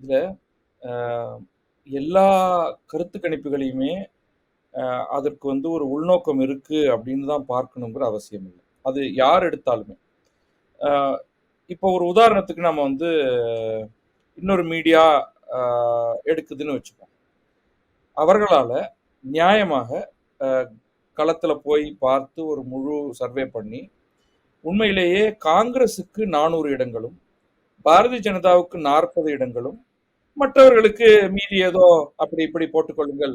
இதில் எல்லா கருத்து கணிப்புகளையுமே அதற்கு வந்து ஒரு உள்நோக்கம் இருக்குது அப்படின்னு தான் பார்க்கணுங்கிற அவசியம் இல்லை அது யார் எடுத்தாலுமே. இப்போ ஒரு உதாரணத்துக்கு நம்ம வந்து இன்னொரு மீடியா எடுக்குதுன்னு வச்சுப்போம். அவர்களால் நியாயமாக களத்தில் போய் பார்த்து ஒரு முழு சர்வே பண்ணி, உண்மையிலேயே காங்கிரஸுக்கு நானூறு இடங்களும், பாரதிய ஜனதாவுக்கு 40 இடங்களும், மற்றவர்களுக்கு மீதி ஏதோ அப்படி இப்படி போட்டுக்கொள்ளுங்கள்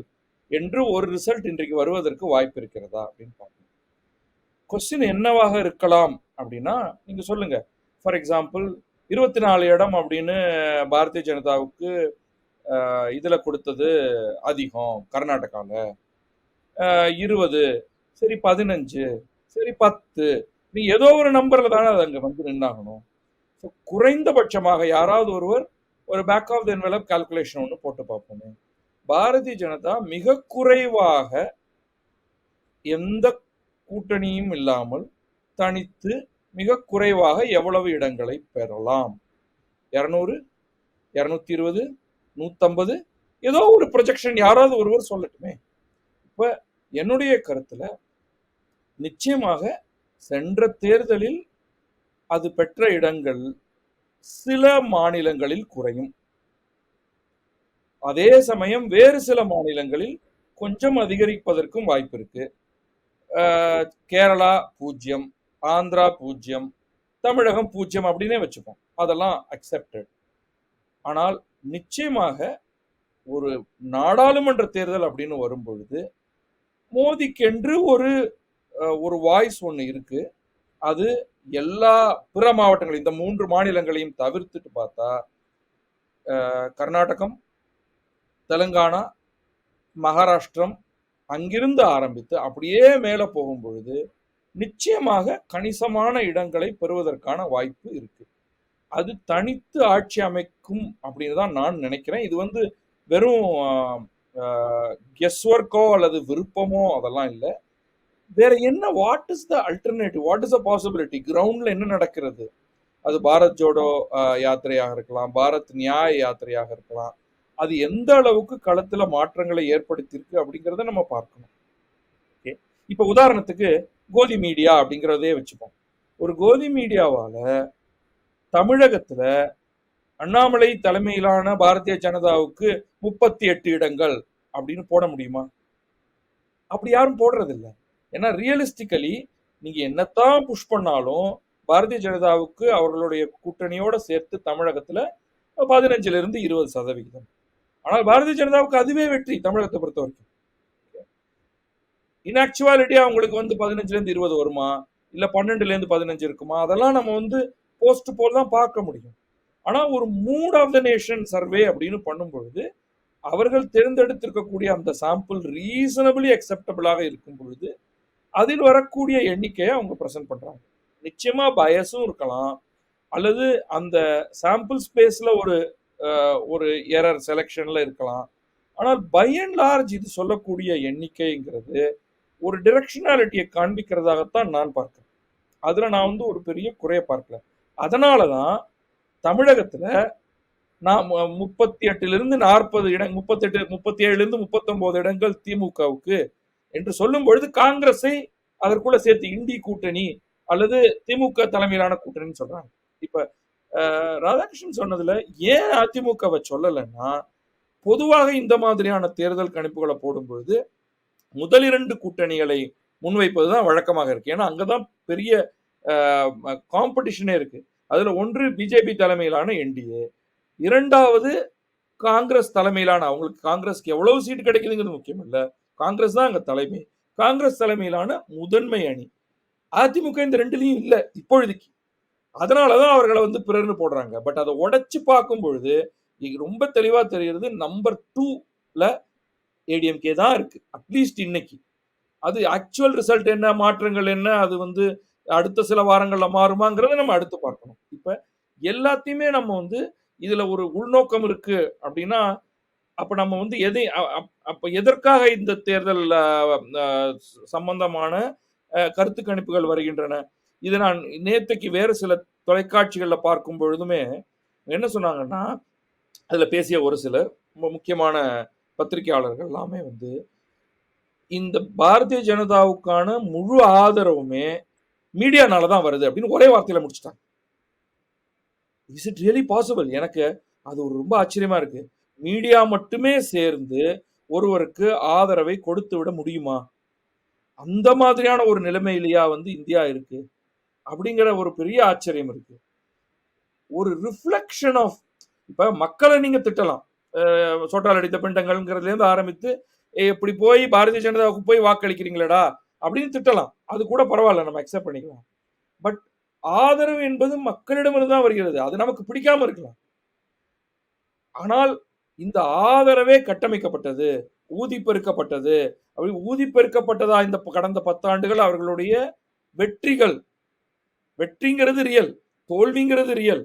என்று ஒரு ரிசல்ட் இன்றைக்கு வருவதற்கு வாய்ப்பு இருக்கிறதா அப்படின்னு பார்க்கணும். கொஸ்டின் என்னவாக இருக்கலாம் அப்படின்னா, நீங்க சொல்லுங்க. ஃபார் எக்ஸாம்பிள் 24 இடம் அப்படின்னு பாரதிய ஜனதாவுக்கு இதில் கொடுத்தது அதிகம் கர்நாடகாவில் இருபது சரி 15 சரி 10 நீ ஏதோ ஒரு நம்பரில் தானே அது அங்கே வந்து நின்னாகணும். ஸோ குறைந்தபட்சமாக யாராவது ஒருவர் ஒரு back of the envelope calculation ஒன்று போட்டு பார்ப்போமே. பாரதிய ஜனதா மிக குறைவாக எந்த கூட்டணியும் இல்லாமல் தனித்து மிக குறைவாக எவ்வளவு இடங்களை பெறலாம்? 200 220 150 ஏதோ ஒரு ப்ரொஜெக்ஷன் யாராவது ஒருவர் சொல்லட்டுமே. இப்போ என்னுடைய கருத்தில் நிச்சயமாக சென்ற தேர்தலில் அது பெற்ற இடங்கள் சில மாநிலங்களில் குறையும். அதே சமயம் வேறு சில மாநிலங்களில் கொஞ்சம் அதிகரிப்பதற்கும் வாய்ப்பு இருக்கு. கேரளா பூஜ்ஜியம் ஆந்திரா பூஜ்ஜியம் தமிழகம் பூஜ்ஜியம் அப்படின்னே வச்சுப்போம். அதெல்லாம் அக்செப்டட். ஆனால் நிச்சயமாக ஒரு நாடாளுமன்ற தேர்தல் அப்படின்னு வரும்பொழுது, மோதிக்கென்று ஒரு ஒரு வாய்ஸ் ஒன்று இருக்கு. அது எல்லா பிற மாவட்டங்கள் இந்த மூன்று மாநிலங்களையும் தவிர்த்துட்டு பார்த்தா, கர்நாடகம், தெலுங்கானா, மகாராஷ்டிரம் அங்கிருந்து ஆரம்பித்து அப்படியே மேல போகும்பொழுது, நிச்சயமாக கணிசமான இடங்களை பெறுவதற்கான வாய்ப்பு இருக்கு. அது தனித்து ஆட்சி அமைக்கும் அப்படின்னு தான் நான் நினைக்கிறேன். இது வந்து வெறும் கெஸ் ஒர்க்கோ அல்லது விருப்பமோ அதெல்லாம் இல்லை வேற என்ன what is the alternative? What is the possibility? கிரவுண்ட்ல என்ன நடக்கிறது? அது பாரத் ஜோடோ யாத்திரையாக இருக்கலாம். பாரத் நியாய யாத்திரையாக இருக்கலாம். அது எந்த அளவுக்கு களத்துல மாற்றங்களை ஏற்படுத்தியிருக்கு அப்படிங்கிறத நம்ம பார்க்கணும். ஓகே. இப்ப உதாரணத்துக்கு கோதி மீடியா அப்படிங்கிறதே வச்சுப்போம். ஒரு கோதி மீடியாவால தமிழகத்துல அண்ணாமலை தலைமையிலான பாரதிய ஜனதாவுக்கு 38 இடங்கள் அப்படின்னு போட முடியுமா? அப்படி யாரும் போடுறதில்லை ஏன்னா ரியலிஸ்டிக்கலி நீங்க என்னத்தான் புஷ் பண்ணாலும், பாரதிய ஜனதாவுக்கு அவர்களுடைய கூட்டணியோட சேர்த்து தமிழகத்துல 15லிருந்து 20% ஆனால் பாரதிய ஜனதாவுக்கு அதுவே வெற்றி தமிழகத்தை பொறுத்தவரைக்கும். இன் ஆக்சுவாலிட்டி அவங்களுக்கு வந்து 15லிருந்து 20 வருமா? இல்ல 12லேருந்து 15 இருக்குமா? அதெல்லாம் நம்ம வந்து போஸ்ட் போல் தான் பார்க்க முடியும். ஆனா ஒரு mood of the nation survey அப்படின்னு பண்ணும்பொழுது, அவர்கள் தேர்ந்தெடுத்திருக்கக்கூடிய அந்த சாம்பிள் ரீசனபிளி அக்செப்டபிளாக இருக்கும் பொழுது, அதில் வரக்கூடிய எண்ணிக்கையை அவங்க ப்ரெசென்ட் பண்ணுறாங்க நிச்சயமாக பயஸும் இருக்கலாம். அல்லது அந்த சாம்பிள் ஸ்பேஸில் ஒரு ஒரு எரர் செலெக்ஷனில் இருக்கலாம். ஆனால் பை அண்ட் லார்ஜ் இது சொல்லக்கூடிய எண்ணிக்கைங்கிறது, ஒரு டிரெக்ஷனாலிட்டியை காண்பிக்கிறதாகத்தான் நான் பார்க்குறேன் அதில் நான் வந்து ஒரு பெரிய குறைய பார்க்கல. அதனால தான் தமிழகத்தில் நான் முப்பத்தி எட்டுலேருந்து நாற்பது இடம் 38 37லிருந்து 39 இடங்கள் திமுகவுக்கு என்று சொல்லும் பொழுது, காங்கிரஸை அதற்குள்ள சேர்த்து இந்தி கூட்டணி அல்லது திமுக தலைமையிலான கூட்டணின்னு சொல்றாங்க. இப்ப ராதாகிருஷ்ணன் சொன்னதுல ஏன் அதிமுகவ சொல்லலைன்னா பொதுவாக இந்த மாதிரியான தேர்தல் கணிப்புகளை போடும்பொழுது, முதல் இரண்டு கூட்டணிகளை முன்வைப்பது தான் வழக்கமாக இருக்கு. ஏன்னா அங்கதான் பெரிய காம்படிஷனே இருக்கு. அதுல ஒன்று பிஜேபி தலைமையிலான என்டிஏ. இரண்டாவது காங்கிரஸ் தலைமையிலான அவங்களுக்கு காங்கிரஸ்க்கு எவ்வளவு சீட் கிடைக்குதுங்கிறது முக்கியம் இல்ல. காங்கிரஸ் தான் அங்கே தலைமை. காங்கிரஸ் தலைமையிலான முதன்மை அணி. அதிமுக இந்த ரெண்டுலையும் இல்லை இப்பொழுதுக்கு அதனால தான் அவர்களை வந்து பிறர்னு போடுறாங்க. பட் அதை உடச்சி பார்க்கும் பொழுது, ரொம்ப தெளிவாக தெரிகிறது நம்பர் டூவில் ஏடிஎம்கே தான் இருக்கு. அட்லீஸ்ட் இன்னைக்கு. அது ஆக்சுவல் ரிசல்ட் என்ன? மாற்றங்கள் என்ன? அது வந்து அடுத்த சில வாரங்களில் மாறுமாங்கிறத நம்ம அடுத்து பார்க்கணும். இப்போ எல்லாத்தையுமே நம்ம வந்து இதில் ஒரு உள்நோக்கம் இருக்குது அப்படின்னா, அப்ப நம்ம வந்து எதை அப் அப்ப எதற்காக இந்த தேர்தல் சம்பந்தமான கருத்து கணிப்புகள் வருகின்றன? இதை நான் நேற்றைக்கு வேறு சில தொலைக்காட்சிகளில் பார்க்கும் பொழுதுமே, என்ன சொன்னாங்கன்னா, அதில் பேசிய ஒரு சிலர் ரொம்ப முக்கியமான பத்திரிகையாளர்கள் எல்லாமே வந்து இந்த பாரதிய ஜனதாவுக்கான முழு ஆதரவுமே மீடியானால தான் வருது அப்படின்னு ஒரே வார்த்தையில் முடிச்சுட்டாங்க. இஸ் இட் ரியலி பாசிபிள் எனக்கு அது ஒரு ரொம்ப ஆச்சரியமா இருக்குது மீடியா மட்டுமே சேர்ந்து ஒருவருக்கு ஆதரவை கொடுத்து விட முடியுமா? அந்த மாதிரியான ஒரு நிலைமையிலையா வந்து இந்தியா இருக்கு? அப்படிங்கிற ஒரு பெரிய ஆச்சரியம் இருக்கு. ஒரு ரிஃப்ளெக்ஷன் ஆஃப் இப்ப மக்களை நீங்க திட்டலாம். அஹ் சோட்டால் அடித்த பிண்டங்கள்ங்கிறதுல இருந்து ஆரம்பித்து இப்படி போய் பாரதிய ஜனதாவுக்கு போய் வாக்களிக்கிறீங்களடா அப்படின்னு திட்டலாம். அது கூட பரவாயில்ல நம்ம அக்செப்ட் பண்ணிக்கலாம். பட் ஆதரவு என்பது மக்களிடமிருந்து தான் வருகிறது. அது நமக்கு பிடிக்காம இருக்கலாம். ஆனால் இந்த ஆதரவே கட்டமைக்கப்பட்டது ஊதி பெருக்கப்பட்டது. அப்படி ஊதி பெருக்கப்பட்டதா இந்த கடந்த பத்தாண்டுகள் அவர்களுடைய வெற்றிகள். வெற்றிங்கிறது ரியல் தோல்விங்கிறது ரியல்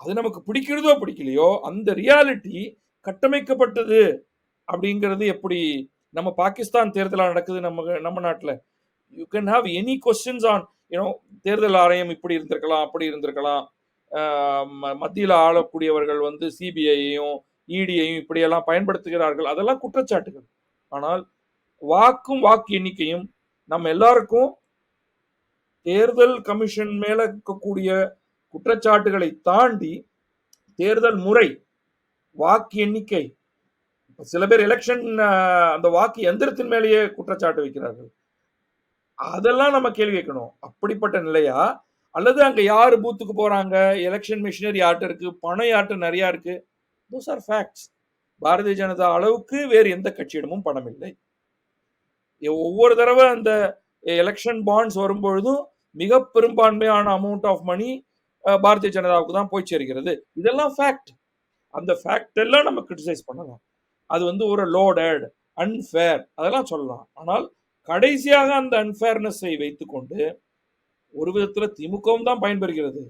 அது நமக்கு பிடிக்கிறதோ பிடிக்கலையோ அந்த ரியாலிட்டி கட்டமைக்கப்பட்டது. அப்படிங்கிறது எப்படி நம்ம பாகிஸ்தான் தேர்தலாக நடக்குது நம்ம நம்ம நாட்டில்? You can have any questions on you know தேர்தல் ஆணையம் இப்படி இருந்திருக்கலாம் அப்படி இருந்திருக்கலாம். மத்தியில் ஆளக்கூடியவர்கள் வந்து சிபிஐயையும் ஈடியையும் இப்படியெல்லாம் பயன்படுத்துகிறார்கள். அதெல்லாம் குற்றச்சாட்டுகள். ஆனால் வாக்கும் வாக்கு எண்ணிக்கையும் நம்ம எல்லாருக்கும் தேர்தல் கமிஷன் மேல இருக்கக்கூடிய குற்றச்சாட்டுகளை தாண்டி தேர்தல் முறை வாக்கு எண்ணிக்கை சில பேர் எலெக்ஷன் அந்த வாக்கு எந்திரத்தின் மேலேயே குற்றச்சாட்டு வைக்கிறார்கள். அதெல்லாம் நம்ம கேள்வி கேட்கணும். அப்படிப்பட்ட நிலையா? அல்லது அங்க யாரு பூத்துக்கு போறாங்க? எலெக்ஷன் மிஷினரி யார்கிட்ட இருக்கு? பணம் யார்கிட்ட நிறைய இருக்கு? Those are facts Bharatiya Janata அளவுக்கு வேறு எந்த கட்சியிடமும் பணம் இல்லை ஒவ்வொரு தடவை அந்த எலெக்ஷன் பாண்ட்ஸ் வரும்பொழுதும் மிக பெரும்பான்மையான அமௌண்ட் ஆஃப் மணி பாரதிய ஜனதாவுக்கு தான் போய் சேர்கிறது. இதெல்லாம் ஃபேக்ட் அந்த ஃபேக்ட் எல்லாம் நம்ம கிரிட்டிசைஸ் பண்ணலாம். அது வந்து ஒரு லோடட் அன்ஃபேர் அதெல்லாம் சொல்லலாம். ஆனால் கடைசியாக அந்த அன்ஃபேர்னஸை வைத்துக்கொண்டு ஒரு விதத்தில் திமுகவும் தான் பயன்பெறுகிறது.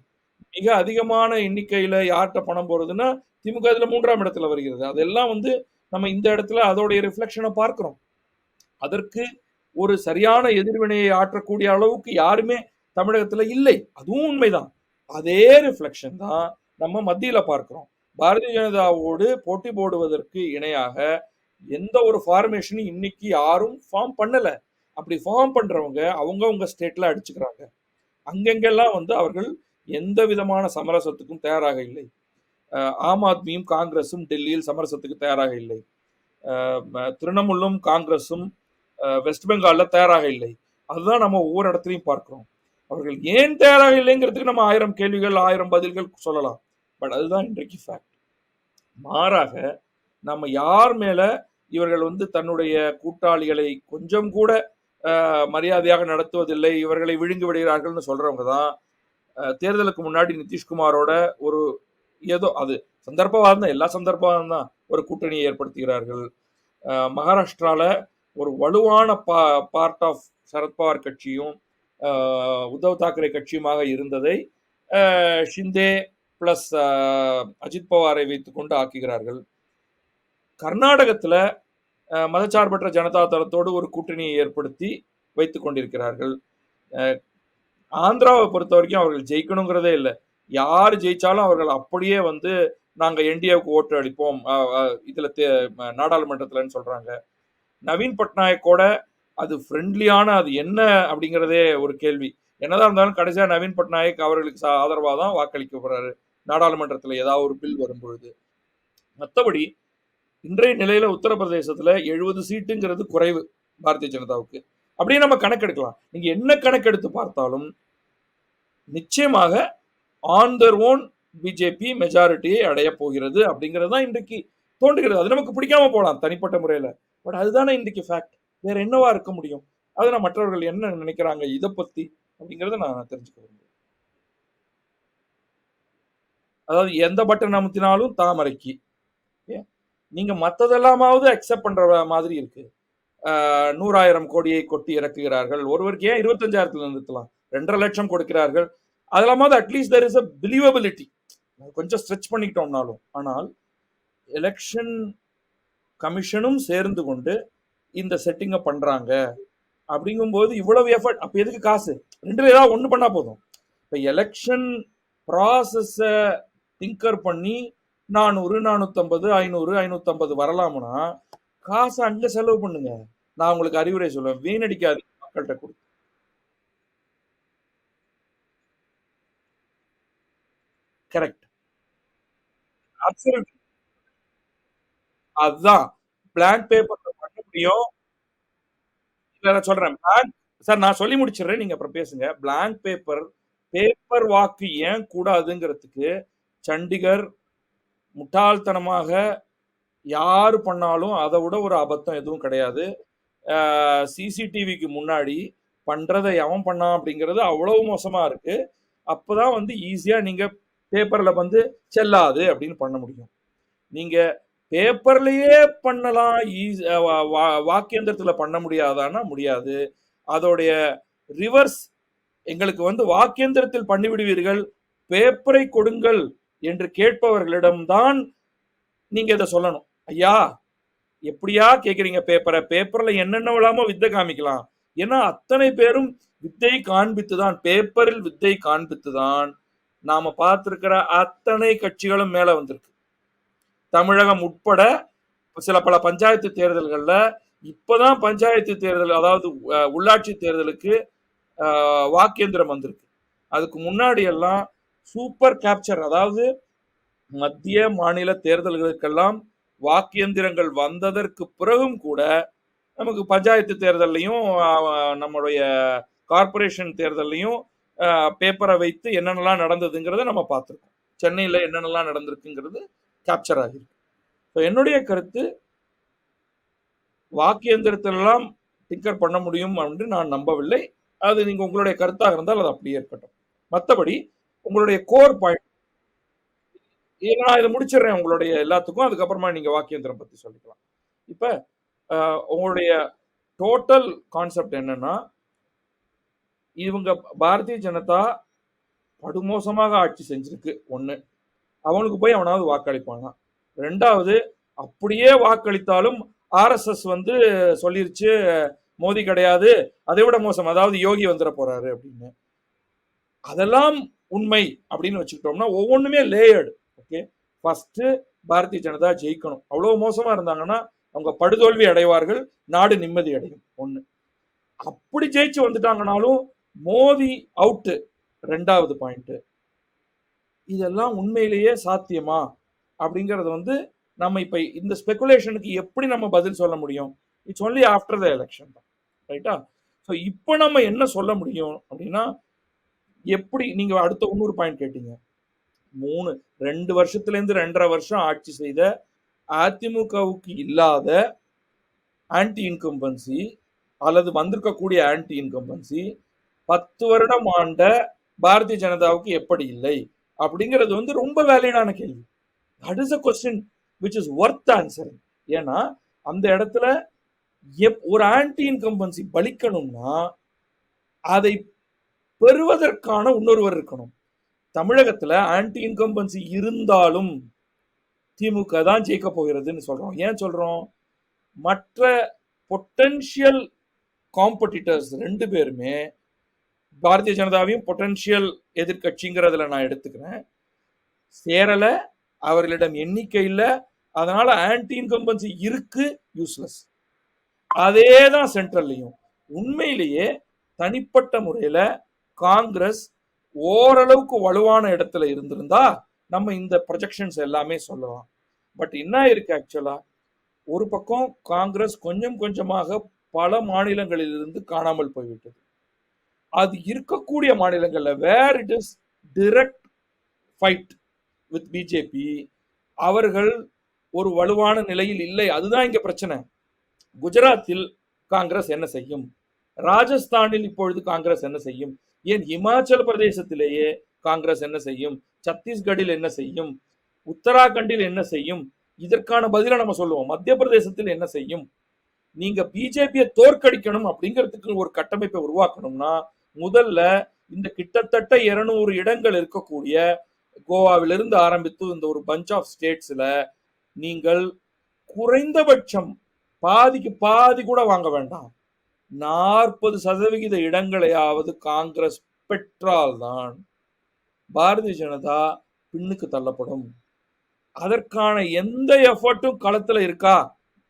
மிக அதிகமான எண்ணிக்கையில் யார்கிட்ட பணம் போகிறதுன்னா திமுக இதில் மூன்றாம் இடத்துல வருகிறது. அதெல்லாம் வந்து நம்ம இந்த இடத்துல அதோடைய ரிஃப்ளெக்ஷனை பார்க்கிறோம். அதற்கு ஒரு சரியான எதிர்வினையை ஆற்றக்கூடிய அளவுக்கு யாருமே தமிழகத்துல இல்லை. அதுவும் உண்மைதான். அதே ரிஃப்ளெக்ஷன் தான் நம்ம மத்தியில பார்க்கிறோம். பாரதிய ஜனதாவோடு போட்டி போடுவதற்கு இணையாக எந்த ஒரு ஃபார்மேஷனும் இன்னைக்கு யாரும் ஃபார்ம் பண்ணல. அப்படி ஃபார்ம் பண்றவங்க அவங்க ஸ்டேட்ல அடிச்சுக்கிறாங்க. அங்கெங்கெல்லாம் வந்து அவர்கள் எந்த விதமான சமரசத்துக்கும் தயாராக இல்லை. ஆம் ஆத்மியும் காங்கிரஸும் டெல்லியில் சமரசத்துக்கு தயாராக இல்லை. திரிணாமுலும் காங்கிரஸும் வெஸ்ட் பெங்காலில் தயாராக இல்லை. அதுதான் நம்ம ஒவ்வொரு இடத்துலையும் பார்க்குறோம். அவர்கள் ஏன் தயாராக இல்லைங்கிறதுக்கு நம்ம ஆயிரம் கேள்விகள் ஆயிரம் பதில்கள் சொல்லலாம். பட் அதுதான் இன்றைக்கு ஃபேக்ட் மாறாக நம்ம யார் மேலே இவர்கள் வந்து தன்னுடைய கூட்டாளிகளை கொஞ்சம் கூட மரியாதையாக நடத்துவதில்லை இவர்களை விழுங்கி விடுகிறார்கள்னு சொல்றவங்க தான் தேர்தலுக்கு முன்னாடி நிதிஷ்குமாரோட ஒரு ஏதோ அது சந்தர்ப்பவாதம் தான் எல்லா சந்தர்ப்பவாதம் தான் ஒரு கூட்டணியை ஏற்படுத்துகிறார்கள். மகாராஷ்டிராவில் மகாராஷ்டிரால ஒரு வலுவான பா பார்ட் ஆஃப் சரத்பவார் கட்சியும் உத்தவ் தாக்கரே கட்சியுமாக இருந்ததை அஹ், ஷிந்தே பிளஸ் அஜித் பவாரை வைத்துக்கொண்டு ஆக்குகிறார்கள். கர்நாடகத்துல அஹ், மதச்சார்பற்ற ஜனதா தளத்தோடு ஒரு கூட்டணியை ஏற்படுத்தி வைத்துக் கொண்டிருக்கிறார்கள். அஹ், ஆந்திராவை பொறுத்த வரைக்கும் அவர்கள் ஜெயிக்கணுங்கிறதே இல்லை. யார் ஜெயிச்சாலும் அவர்கள் அப்படியே வந்து நாங்கள் என்டிஏவுக்கு ஓட்டு அளிப்போம் இதில் நாடாளுமன்றத்தில்னு சொல்கிறாங்க தே- ம- நாடாளுமன்றத்துலன்னு நவீன் பட்நாயக்கோட அது ஃப்ரெண்ட்லியான அது என்ன அப்படிங்கிறதே ஒரு கேள்வி. என்னதான் இருந்தாலும் கடைசியாக நவீன் பட்நாயக் அவர்களுக்கு சா- தான் வாக்களிக்க போகிறாரு நாடாளுமன்றத்தில் ஏதாவது ஒரு பில் வரும்பொழுது. மற்றபடி இன்றைய நிலையில் உத்தரப்பிரதேசத்தில் எழுபது சீட்டுங்கிறது குறைவு பாரதிய ஜனதாவுக்கு. அப்படியே நம்ம கணக்கெடுக்கலாம். நீங்கள் என்ன கணக்கெடுத்து பார்த்தாலும் நிச்சயமாக ஆன் தர் ஓன் பிஜேபி மெஜாரிட்டியை அடைய போகிறது அப்படிங்கிறது தான் இன்றைக்கு தோன்றுகிறது. அது நமக்கு பிடிக்காம போகலாம் தனிப்பட்ட முறையில. பட் அதுதானே இன்றைக்கு ஃபேக்ட் வேற என்னவா இருக்க முடியும்? அதை நான் மற்றவர்கள் என்ன நினைக்கிறாங்க இதை பத்தி அப்படிங்கிறத நான் தெரிஞ்சுக்க விரும்புகிறேன். அதாவது எந்த பட்டன் அமுத்தினாலும் தாமரைக்கு. நீங்க மத்ததெல்லாமாவது அக்செப்ட் பண்ற மாதிரி இருக்கு. ஆஹ் நூறாயிரம் கோடியை கொட்டி இறக்குகிறார்கள். ஒருவருக்கு ஏன் இருபத்தஞ்சாயிரத்துல நிறுத்தலாம் ரெண்டரை லட்சம் கொடுக்கிறார்கள். அதெல்லாமாவது at least there is a believability கொஞ்சம் ஸ்ட்ரெச் பண்ணிக்கிட்டோம்னாலும். ஆனால் எலெக்ஷன் கமிஷனும் சேர்ந்து கொண்டு இந்த செட்டிங்கை பண்றாங்க. அப்படிங்கும்போது இவ்வளவு எஃபர்ட் அப்போ எதுக்கு காசு? ரெண்டுல ஏதாவது ஒண்ணு பண்ணா போதும். இப்ப எலெக்ஷன் ப்ராசஸ திங்கர் பண்ணி நானூறு நானூத்தம்பது ஐநூறு ஐநூத்தம்பது வரலாம்னா காசை அங்கே செலவு பண்ணுங்க. நான் உங்களுக்கு அறிவுரை சொல்லுவேன் வீணடிக்காது மக்கள்கிட்ட கொடுத்து. கரெக்ட் அப்சல்யூட் அதுதான். பிளாங்க் பேப்பர்ல பண்ண முடியும். இல்ல நான் சொல்றேன். பிளாங்க் சார் நான் சொல்லி முடிச்சிடுறேன். நீங்க அப்புறம் பேசுங்க. பிளாங்க் பேப்பர் பேப்பர் வாக்கு ஏன் கூடாதுங்கிறதுக்கு சண்டிகர் முட்டாள்தனமாக யார் பண்ணாலும் அதை விட ஒரு அபத்தம் எதுவும் கிடையாது. சிசிடிவிக்கு முன்னாடி பண்றதை எவன் பண்ணான் அப்படிங்கிறது அவ்வளவு மோசமா இருக்கு. அப்பதான் வந்து ஈஸியா நீங்க பேப்பர்ல வந்து செல்லாது அப்படின்னு பண்ண முடியும். நீங்கள் பேப்பர்லையே பண்ணலாம் ஈஸி வாக்கியந்திரத்தில் பண்ண முடியாதான்னா முடியாது. அதோடைய ரிவர்ஸ் எங்களுக்கு வந்து வாக்கியந்திரத்தில் பண்ணிவிடுவீர்கள் பேப்பரை கொடுங்கள் என்று கேட்பவர்களிடம்தான் நீங்க இதை சொல்லணும். ஐயா எப்படியா கேட்குறீங்க பேப்பரை? பேப்பரில் என்னென்ன விழாமோ வித்தை காமிக்கலாம். ஏன்னா அத்தனை பேரும் வித்தை காண்பித்து தான் பேப்பரில் வித்தை காண்பித்து தான் நாம பார்த்துருக்கிற அத்தனை கட்சிகளும் மேல வந்திருக்கு. தமிழகம் உட்பட சில பல பஞ்சாயத்து தேர்தல்களில் இப்பதான் பஞ்சாயத்து தேர்தல் அதாவது உள்ளாட்சி தேர்தலுக்கு வாக்கேந்திரம் வந்திருக்கு. அதுக்கு முன்னாடி எல்லாம் சூப்பர் கேப்சர் அதாவது மத்திய மாநில தேர்தல்களுக்கெல்லாம் வாக்கியந்திரங்கள் வந்ததற்கு பிறகும் கூட நமக்கு பஞ்சாயத்து தேர்தல்லையும் நம்மளுடைய நம்முடைய கார்ப்பரேஷன் தேர்தல்லையும் பேப்பரை வைத்து என்னென்னலாம் நடந்ததுங்கிறத நம்ம பார்த்துருக்கோம். சென்னையில் என்னென்னலாம் நடந்திருக்குங்கிறது கேப்சர் ஆகிருக்கு ஸோ என்னுடைய கருத்து வாக்கியந்திரத்திலெல்லாம் டிக்கர் பண்ண முடியும் என்று நான் நம்பவில்லை. அது நீங்க உங்களுடைய கருத்தாக இருந்தால் அது அப்படியே இருக்கட்டும். மற்றபடி உங்களுடைய கோர் பாயிண்ட் நான் இதை முடிச்சிடுறேன் உங்களுடைய எல்லாத்துக்கும். அதுக்கப்புறமா நீங்க வாக்கியந்திரம் பத்தி சொல்லிக்கலாம். இப்ப உங்களுடைய டோட்டல் கான்செப்ட் என்னன்னா இவங்க பாரதிய ஜனதா படுமோசமாக ஆட்சி செஞ்சிருக்கு. ஒன்று அவனுக்கு போய் அவனாவது வாக்களிப்பானா? ரெண்டாவது அப்படியே வாக்களித்தாலும் ஆர்எஸ்எஸ் வந்து சொல்லிருச்சு மோதி கிடையாது அதை விட மோசம் அதாவது யோகி வந்துட போறாரு அப்படின்னு. அதெல்லாம் உண்மை அப்படின்னு வச்சுக்கிட்டோம்னா ஒவ்வொன்றுமே layered okay first Bharatiya Janata ஜெயிக்கணும். அவ்வளோ மோசமா இருந்தாங்கன்னா அவங்க படுதோல்வி அடைவார்கள் நாடு நிம்மதி அடையும். ஒன்று அப்படி ஜெயிச்சு வந்துட்டாங்கனாலும் மோதி அவுட்டு ரெண்டாவது பாயிண்ட்டு இதெல்லாம் உண்மையிலேயே சாத்தியமா? அப்படிங்கிறது வந்து நம்ம இப்போ இந்த ஸ்பெகுலேஷனுக்கு எப்படி நம்ம பதில் சொல்ல முடியும்? It's only after the election தான். ரைட்டா ஸோ இப்போ நம்ம என்ன சொல்ல முடியும் அப்படின்னா எப்படி நீங்கள் அடுத்த இன்னொரு பாயிண்ட் கேட்டீங்க. மூணு ரெண்டு வருஷத்துலேருந்து ரெண்டரை வருஷம் ஆட்சி செய்த அதிமுகவுக்கு இல்லாத ஆன்டி இன்கம்பன்சி அல்லது வந்திருக்கக்கூடிய ஆன்டி இன்கம்பன்சி பத்து வருடம் ஆண்ட பாரதிய ஜனதாவுக்கு எப்படி இல்லை? அப்படிங்கிறது வந்து ரொம்ப வேலிடான கேள்வி. That is a question which is worth answer ஏன்னா அந்த இடத்துல எப்- ஒரு ஆன்டி இன்கம்பன்சி பலிக்கணும்னா அதை பெறுவதற்கான இன்னொருவர் இருக்கணும். தமிழகத்துல ஆன்டி இன்கம்பன்சி இருந்தாலும் திமுக தான் ஜெயிக்க போகிறதுன்னு சொல்றோம். ஏன் சொல்றோம்? மற்ற பொட்டன்ஷியல் காம்படிட்டர்ஸ் ரெண்டு பேருமே பாரதிய ஜனதாவையும் பொட்டன்ஷியல் எதிர்கட்சிங்கிறதுல நான் எடுத்துக்கிறேன். சேரல அவர்களிடம் எண்ணிக்கை இல்லை. அதனால ஆன்டி இன்கம்பன்சி இருக்கு யூஸ்லெஸ் அதே தான் சென்ட்ரல்லையும் உண்மையிலேயே தனிப்பட்ட முறையில காங்கிரஸ் ஓரளவுக்கு வலுவான இடத்துல இருந்திருந்தா நம்ம இந்த ப்ரொஜெக்ஷன்ஸ் எல்லாமே சொல்லலாம். பட் என்ன இருக்கு ஆக்சுவலா ஒரு பக்கம் காங்கிரஸ் கொஞ்சம் கொஞ்சமாக பல மாநிலங்களிலிருந்து காணாமல் போய்விட்டது. அது இருக்கக்கூடிய மாநிலங்கள்ல where it is direct fight with BJP அவர்கள் ஒரு வலுவான நிலையில் இல்லை. அதுதான் இங்க பிரச்சனை. குஜராத்தில் காங்கிரஸ் என்ன செய்யும்? ராஜஸ்தானில் இப்பொழுது காங்கிரஸ் என்ன செய்யும்? ஏன் இமாச்சல பிரதேசத்திலேயே காங்கிரஸ் என்ன செய்யும்? சத்தீஸ்கடில் என்ன செய்யும்? உத்தராகண்டில் என்ன செய்யும்? இதற்கான பதிலை நம்ம சொல்லுவோம். மத்திய பிரதேசத்தில் என்ன செய்யும்? நீங்க பிஜேபியை தோற்கடிக்கணும் அப்படிங்கிறதுக்கு ஒரு கட்டமைப்பை உருவாக்கணும்னா முதல்ல இந்த கிட்டத்தட்ட இருநூறு இடங்கள் இருக்கக்கூடிய கோவாவிலிருந்து ஆரம்பித்து இந்த ஒரு பஞ்ச் ஆஃப் ஸ்டேட்ஸில் நீங்கள் குறைந்தபட்சம் பாதிக்கு பாதி கூட வாங்க வேண்டாம். நாற்பது சதவிகித இடங்களையாவது காங்கிரஸ் பெற்றால்தான் பாரதிய ஜனதா பின்னுக்கு தள்ளப்படும். அதற்கான எந்த எஃபர்ட்டும் களத்தில் இருக்கா?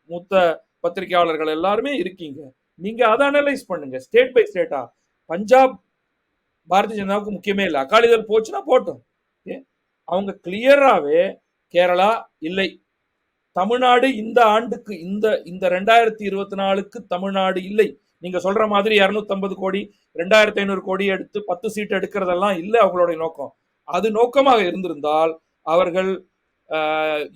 மூத்த பத்திரிகையாளர்கள் எல்லாருமே இருக்கீங்க. நீங்க அதை அனலைஸ் பண்ணுங்க. ஸ்டேட் பை ஸ்டேட்டா பஞ்சாப் பாரதிய ஜனதாவுக்கு முக்கியமே இல்லை. அகாலிதள் போச்சுன்னா போட்டோம். அவங்க கிளியராகவே கேரளா இல்லை. தமிழ்நாடு இந்த ஆண்டுக்கு இந்த இந்த ரெண்டாயிரத்தி இருபத்தி நாலுக்கு தமிழ்நாடு இல்லை. நீங்க சொல்ற மாதிரி 250 கோடி ரெண்டாயிரத்தி ஐநூறு கோடி எடுத்து பத்து சீட் எடுக்கிறதெல்லாம் இல்லை அவங்களுடைய நோக்கம். அது நோக்கமாக இருந்திருந்தால் அவர்கள்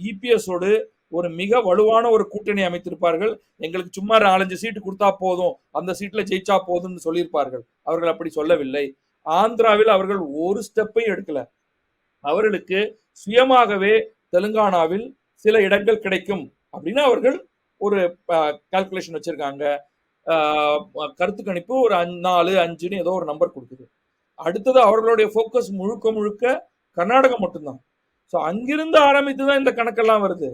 இபிஎஸோடு ஒரு மிக வலுவான ஒரு கூட்டணி அமைத்திருப்பார்கள். எங்களுக்கு சும்மா நாலஞ்சு சீட்டு கொடுத்தா போதும். அந்த சீட்ல ஜெயிச்சா போதும்னு சொல்லியிருப்பார்கள். அவர்கள் அப்படி சொல்லவில்லை. ஆந்திராவில் அவர்கள் ஒரு ஸ்டெப்பையும் எடுக்கல. அவர்களுக்கு சுயமாகவே தெலுங்கானாவில் சில இடங்கள் கிடைக்கும் அப்படின்னு அவர்கள் ஒரு கால்குலேஷன் வச்சிருக்காங்க. ஆஹ் கருத்து கணிப்பு ஒரு நாலு அஞ்சுன்னு ஏதோ ஒரு நம்பர் கொடுக்குது. அடுத்தது அவர்களுடைய ஃபோக்கஸ் முழுக்க முழுக்க கர்நாடகம் மட்டும்தான். ஸோ அங்கிருந்து ஆரம்பித்து தான் இந்த கணக்கெல்லாம் வருது.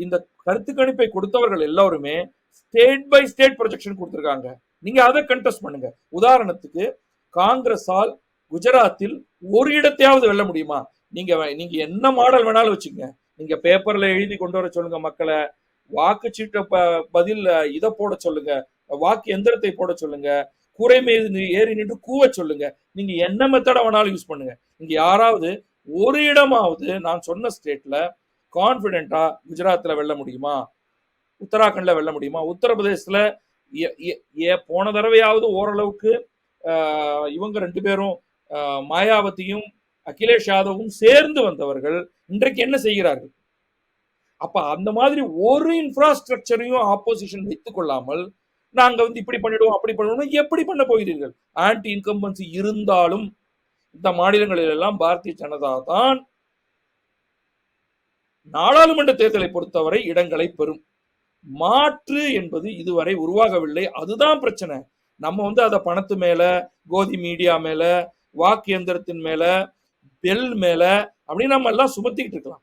இந்த கருத்து கணிப்பை கொடுத்தவர்கள் எல்லாருமே ஸ்டேட் பை ஸ்டேட் ப்ரொஜெக்ஷன் கொடுத்துருக்காங்க. நீங்க அதை கண்டெஸ்ட் பண்ணுங்க. உதாரணத்துக்கு காங்கிரஸால் குஜராத்தில் ஒரு இடத்தையாவது வெல்ல முடியுமா? நீங்க நீங்க என்ன மாடல் வேணாலும் வச்சுக்கங்க. நீங்க பேப்பர்ல எழுதி கொண்டு வர சொல்லுங்க மக்களை. வாக்குச்சீட்டை ப- பதில் இதை போட சொல்லுங்க. வாக்கு எந்திரத்தை போட சொல்லுங்க. குறை மீது ஏறி நின்று கூவ சொல்லுங்க. நீங்க என்ன மெத்தட வேணாலும் யூஸ் பண்ணுங்க. நீங்க யாராவது ஒரு இடமாவது நான் சொன்ன ஸ்டேட்ல கான்ஃபிடென்ட்டா குஜராத்தில் வெல்ல முடியுமா? உத்தராகண்ட்ல வெல்ல முடியுமா? உத்தரப்பிரதேசத்தில் ஏ போன தடவையாவது ஓரளவுக்கு ஆஹ், இவங்க ரெண்டு பேரும் ஆஹ், மாயாவதியும் அகிலேஷ் யாதவும் சேர்ந்து வந்தவர்கள் இன்றைக்கு என்ன செய்கிறார்கள்? அப்ப அந்த மாதிரி ஒரு இன்ஃப்ராஸ்ட்ரக்சரையும் ஆப்போசிஷன் வைத்துக் கொள்ளாமல் நாங்க வந்து இப்படி பண்ணிடுவோம் அப்படி பண்ணுவோம் எப்படி பண்ண போகிறீர்கள்? ஆன்டி இன்கம்பன்சி இருந்தாலும் இந்த மாநிலங்களில் எல்லாம் பாரதிய ஜனதா தான் நாடாளுமன்ற தேர்தலை பொறுத்தவரை இடங்களை பெறும். மாற்று என்பது இதுவரை உருவாகவில்லை. அதுதான் பிரச்சனை. நம்ம வந்து அதை பணத்து மேல கோதி மீடியா மேல வாக்கு எந்திரத்தின் மேல பெல் மேல அப்படின்னு நம்ம எல்லாம் சுமத்திக்கிட்டு இருக்கலாம்.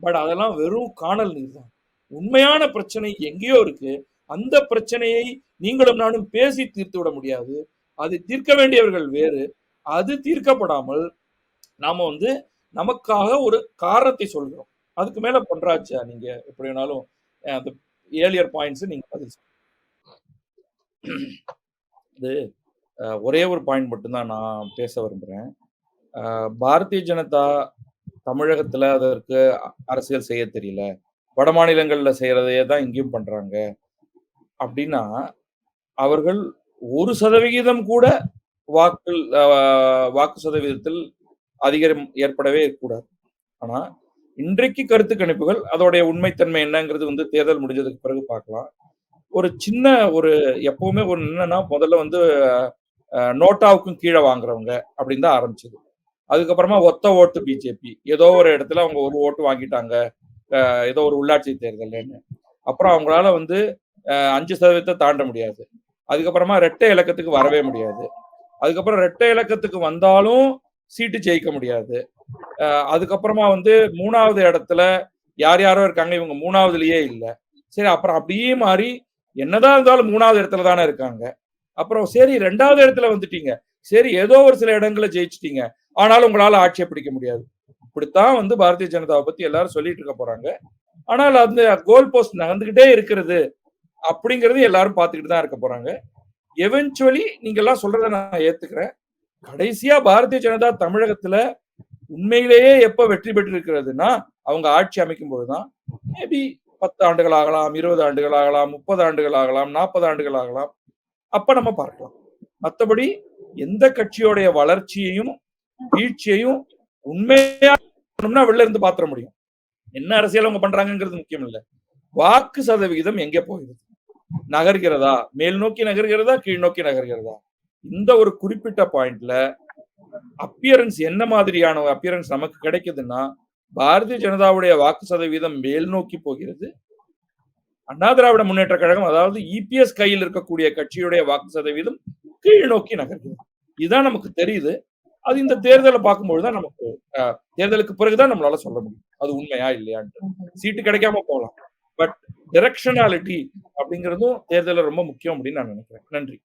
பட் அதெல்லாம் வெறும் காணல் நீர் தான். உண்மையான பிரச்சனை எங்கேயோ இருக்கு. அந்த பிரச்சனையை நீங்களும் நானும் பேசி தீர்த்து விட முடியாது. அது தீர்க்க வேண்டியவர்கள் வேறு. அது தீர்க்கப்படாமல் நாம வந்து நமக்காக ஒரு காரணத்தை சொல்கிறோம். அதுக்கு மேல பண்றாச்சா நீங்க எப்படி வேணாலும் அந்த ஏலியர் பாயிண்ட்ஸ் நீங்க பதில் இது அஹ், ஒரே ஒரு பாயிண்ட் மட்டும்தான் நான் பேச விரும்புறேன். பாரதிய ஜனதா தமிழகத்துல அதற்கு அரசியல் செய்ய தெரியல. வட மாநிலங்களில் செய்யறதையே தான் இங்கேயும் பண்றாங்க. அப்படின்னா அவர்கள் ஒரு சதவிகிதம் கூட வாக்கு அஹ், வாக்கு சதவீதத்தில் அதிகாரம் ஏற்படவே கூடாது. ஆனா இன்றைக்கு கருத்து கணிப்புகள் அதோடைய உண்மைத்தன்மை என்னங்கிறது வந்து தேர்தல் முடிஞ்சதுக்கு பிறகு பார்க்கலாம். ஒரு சின்ன ஒரு எப்பவுமே ஒரு என்னன்னா முதல்ல வந்து நோட்டாவுக்கும் கீழே வாங்குறவங்க அப்படின்னு தான் ஆரம்பிச்சது. அதுக்கப்புறமா ஒத்த ஓட்டு பிஜேபி ஏதோ ஒரு இடத்துல அவங்க ஒரு ஓட்டு வாங்கிட்டாங்க. ஏதோ ஒரு உள்ளாட்சி தேர்தல்னு அப்புறம் அவங்களால வந்து அஞ்சு சதவீதத்தை தாண்ட முடியாது. அதுக்கப்புறமா ரெட்டை இலக்கத்துக்கு வரவே முடியாது. அதுக்கப்புறம் ரெட்டை இலக்கத்துக்கு வந்தாலும் சீட்டு ஜெயிக்க முடியாது. அதுக்கப்புறமா வந்து மூணாவது இடத்துல யார் யாரோ இருக்காங்க இவங்க மூணாவதுலயே இல்லை. சரி அப்புறம் அப்படியே மாறி என்னதான் இருந்தாலும் மூணாவது இடத்துல தானே இருக்காங்க. அப்புறம் சரி ரெண்டாவது இடத்துல வந்துட்டீங்க. சரி ஏதோ ஒரு சில இடங்களை ஜெயிச்சிட்டீங்க. ஆனாலும் உங்களால ஆட்சியை பிடிக்க முடியாது. இப்படித்தான் வந்து பாரதிய ஜனதாவை பத்தி எல்லாரும் சொல்லிட்டு இருக்க போறாங்க. ஆனால் அந்த கோல் போஸ்ட் நகர்ந்துகிட்டே இருக்கிறது அப்படிங்கறது எல்லாரும் பார்த்துக்கிட்டு தான் இருக்க போறாங்க. எவென்ச்சுவலி நீங்க எல்லாம் சொல்றதை நான் ஏத்துக்கிறேன். கடைசியா பாரதிய ஜனதா தமிழகத்துல உண்மையிலேயே எப்ப வெற்றி பெற்றிருக்கிறதுனா அவங்க ஆட்சி அமைக்கும் போதுதான் மேபி பத்து ஆண்டுகள் ஆகலாம் இருபது ஆண்டுகள் ஆகலாம் முப்பது ஆண்டுகள் ஆகலாம் நாற்பது ஆண்டுகள் ஆகலாம் அப்ப நம்ம பார்க்கலாம். மற்றபடி எந்த கட்சியோடைய வளர்ச்சியையும் வீழ்ச்சியையும் உண்மையா வெளில இருந்து பாத்திர முடியும். என்ன அரசியல் அவங்க பண்றாங்கங்கிறது முக்கியம் இல்லை. வாக்கு சதவிகிதம் எங்கே போகிறது நகர்கிறதா? மேல் நோக்கி நகர்கிறதா? கீழ் நோக்கி நகர்கிறதா? இந்த ஒரு குறிப்பிட்ட பாயிண்ட்ல அப்பியரன்ஸ் என்ன மாதிரியான அப்பியரன்ஸ் நமக்கு கிடைக்குதுன்னா பாரதிய ஜனதாவுடைய வாக்கு சதவீதம் மேல் நோக்கி போகிறது. அண்ணா திராவிட முன்னேற்ற கழகம் அதாவது இபிஎஸ் கையில் இருக்கக்கூடிய கட்சியுடைய வாக்கு சதவீதம் கீழ் நோக்கி நகர்கிறது. இதுதான் நமக்கு தெரியுது. அது இந்த தேர்தலை பார்க்கும்பொழுதுதான் நமக்கு தேர்தலுக்கு பிறகுதான் நம்மளால சொல்ல முடியும். அது உண்மையா இல்லையான்ட்டு. சீட்டு கிடைக்காம போகலாம். பட் டிரெக்ஷனாலிட்டி அப்படிங்கிறதும் தேர்தலில் ரொம்ப முக்கியம் அப்படின்னு நான் நினைக்கிறேன். நன்றி.